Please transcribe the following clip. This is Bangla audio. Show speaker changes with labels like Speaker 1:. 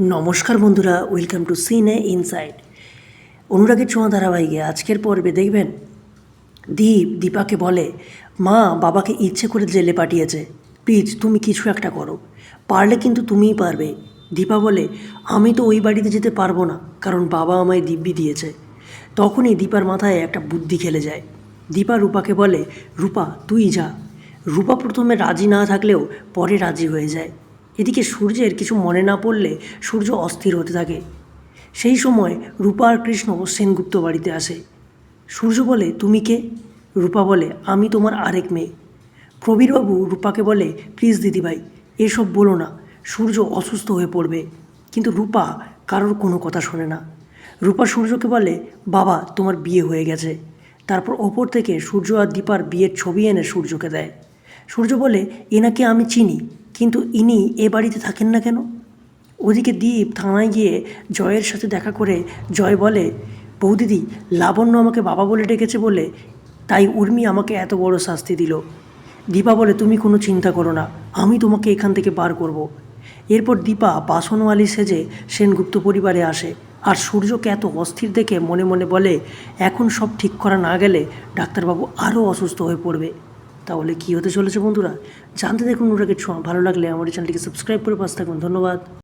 Speaker 1: নমস্কার বন্ধুরা ওয়েলকাম টু সিনে ইনসাইড অনুরাগের ছোঁয়া ধারাবাহিকে আজকের পর্বে দেখবেন, দীপ দীপাকে বলে, মা, বাবাকে ইচ্ছে করে জেলে পাঠিয়েছে। প্লিজ, তুমি কিছু একটা করো। পারলে কিন্তু তুমিই পারবে। দীপা বলে, আমি তো ওই বাড়িতে যেতে পারব না, কারণ বাবা আমায় দিব্যি দিয়েছে। তখনই দীপার মাথায় একটা বুদ্ধি খেলে যায়। দীপা রূপাকে বলে, রূপা, তুই যা। রূপা প্রথমে রাজি না থাকলেও পরে রাজি হয়ে যায়। এদিকে সূর্যের কিছু মনে না পড়লে সূর্য অস্থির হতে থাকে। সেই সময় রূপা আর কৃষ্ণ সেনগুপ্ত বাড়িতে আসে। সূর্য বলে, তুমি কে? রূপা বলে, আমি তোমার আরেক মেয়ে। প্রবীরবাবু রূপাকে বলে, প্লিজ দিদিভাই, এসব বলো না, সূর্য অসুস্থ হয়ে পড়বে। কিন্তু রূপা কারোর কোনো কথা শোনে না। রূপা সূর্যকে বলে, বাবা, তোমার বিয়ে হয়ে গেছে। তারপর ওপর থেকে সূর্য আর দীপার বিয়ের ছবি এনে সূর্যকে দেয়। সূর্য বলে, এনাকে আমি চিনি কিন্তু ইনি এ বাড়িতে থাকেন না কেন? ওদিকে দীপ থানায় গিয়ে জয়ের সাথে দেখা করে জয় বলে বৌদিদি লাবণ্য আমাকে বাবা বলে ডেকেছে বলে, তাই উর্মি আমাকে এত বড় শাস্তি দিল। দীপা বলে, তুমি কোনো চিন্তা করো না, আমি তোমাকে এখান থেকে বার করব। এরপর দীপা বাসনওয়ালি সেজে সেনগুপ্ত পরিবারে আসে। আর সূর্যকে এত অস্থির দেখে মনে মনে বলে, এখন সব ঠিক করা না গেলে ডাক্তারবাবু আরও অসুস্থ হয়ে পড়বে। তাহলে কী হতে চলেছে বন্ধুরা? জানতে দেখুন ওটাকে ছোঁয়া। ভালো লাগলে আমার চ্যানেলটিকে সাবস্ক্রাইব করে পাশে থাকুন। ধন্যবাদ।